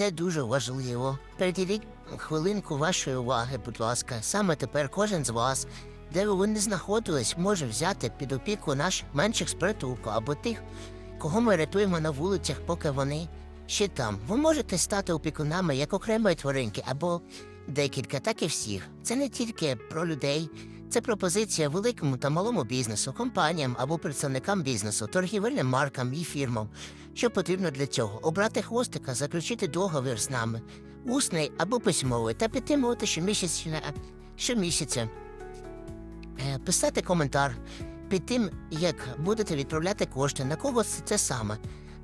це дуже важливо. Приділіть хвилинку вашої уваги, будь ласка. Саме тепер кожен з вас, де ви не знаходились, може взяти під опіку наш менших з притулку або тих, кого ми рятуємо на вулицях, поки вони ще там. Ви можете стати опікунами як окремої тваринки або декілька, так і всіх. Це не тільки про людей, це пропозиція великому та малому бізнесу, компаніям або представникам бізнесу, торгівельним маркам і фірмам. Що потрібно для цього? Обрати хвостика, заключити договір з нами, усний або письмовий, та підтримувати щомісяця, щомісяця. Е, Писати коментар під тим, як будете відправляти кошти, на кого це- саме.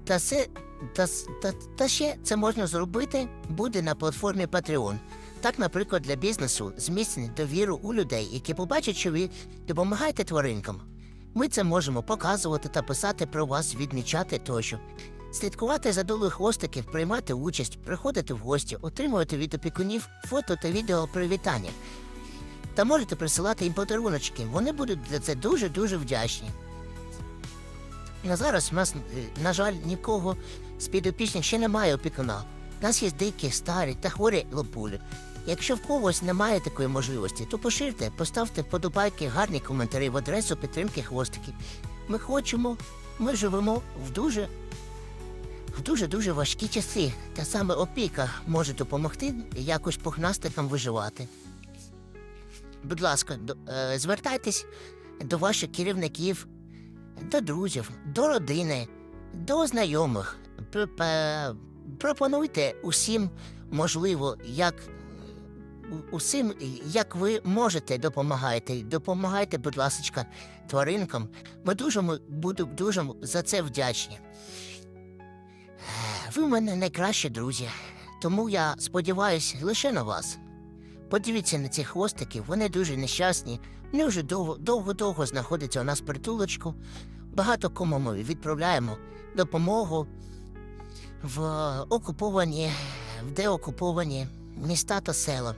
Та, це, та, та, та ще це можна зробити буде на платформі Patreon. Так, наприклад, для бізнесу зміцнить довіру у людей, які побачать, що ви допомагаєте тваринкам. Ми це можемо показувати та писати про вас, відмічати тощо. Слідкувати за долею хвостиків, приймати участь, приходити в гості, отримувати від опікунів фото та відео привітання. Та можете присилати їм подаруночки. Вони будуть за це дуже-дуже вдячні. На зараз у нас, е, на жаль, нікого з підопічних ще немає опікуна. У нас є дикі, старі та хворі лопулі. Якщо в когось немає такої можливості, то поширте, поставте вподобайки, гарні коментарі в адресу підтримки хвостиків. Ми хочемо, ми живемо в дуже в дуже-дуже важкі часи, та саме опіка може допомогти якось пухнастикам виживати. Будь ласка, до, е, звертайтесь до ваших керівників, до друзів, до родини, до знайомих. Пропонуйте усім, можливо, як усім, як ви можете, допомагайте. Допомагайте, будь ласка, тваринкам. Ми дуже буду дуже за це вдячні. Ви в мене найкращі друзі, тому я сподіваюся лише на вас. Подивіться на цих хвостиків, вони дуже нещасні. Вони вже довго- довго-довго знаходяться у нас притулочку. Багато кому ми відправляємо допомогу в окуповані, в деокуповані міста та села.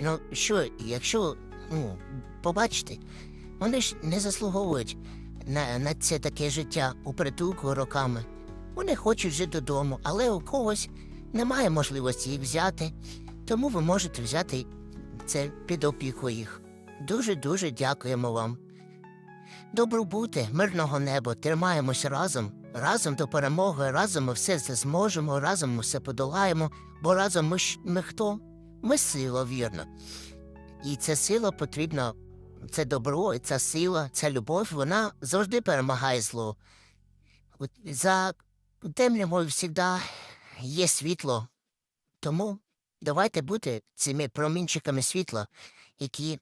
Ну, що, якщо ну, побачите, вони ж не заслуговують на, на це таке життя у притулку роками. Вони хочуть жити додому, але у когось немає можливості їх взяти, тому ви можете взяти це під опіку їх. Дуже-дуже дякуємо вам. Добробути, мирного неба, тримаємося разом, разом до перемоги, разом ми все це зможемо, разом ми все подолаємо, бо разом ми, ж- ми хто? Ми сила, вірно. І ця сила потрібна, це добро, і ця сила, ця любов, вона завжди перемагає зло. От За темрявою завжди є світло. Тому давайте бути цими промінчиками світла, які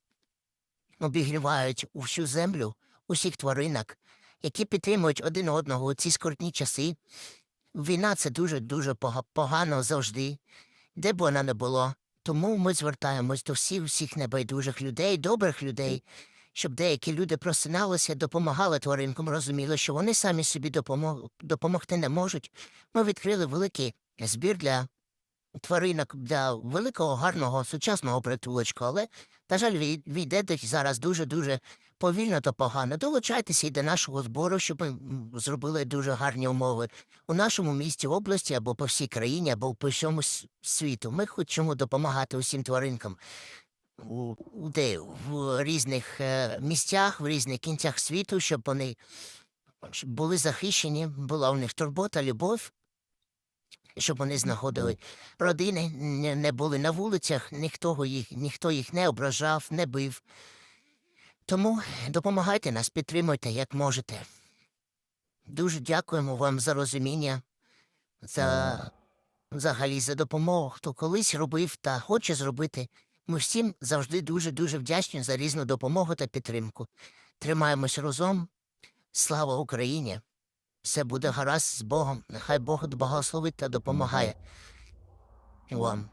обігрівають усю землю, усіх тваринок, які підтримують один одного у ці скрутні часи. Війна це дуже-дуже погано завжди, де б вона не було. Тому ми звертаємось до всіх всіх небайдужих людей, добрих людей, щоб деякі люди просиналися, допомагали тваринкам, розуміли, що вони самі собі допомог... допомогти не можуть. Ми відкрили великий збір для тваринок для великого, гарного, сучасного притулочку, але, на жаль, йдете зараз дуже-дуже повільно та погано. Долучайтеся і до нашого збору, щоб ми зробили дуже гарні умови у нашому місті, області або по всій країні, або по всьому світу. Ми хочемо допомагати усім тваринкам. У де, в різних е, місцях, в різних кінцях світу, щоб вони були захищені, була у них турбота, любов, щоб вони знаходили родини, не, були на вулицях, ніхто їх, ніхто їх не ображав, не бив. Тому допомагайте нас, підтримуйте, як можете. Дуже дякуємо вам за розуміння, за взагалі за допомогу, хто колись робив та хоче зробити. Ми всім завжди дуже-дуже вдячні за різну допомогу та підтримку. Тримаємось разом. Слава Україні! Все буде гаразд з Богом. Нехай Бог благословить та допомагає вам.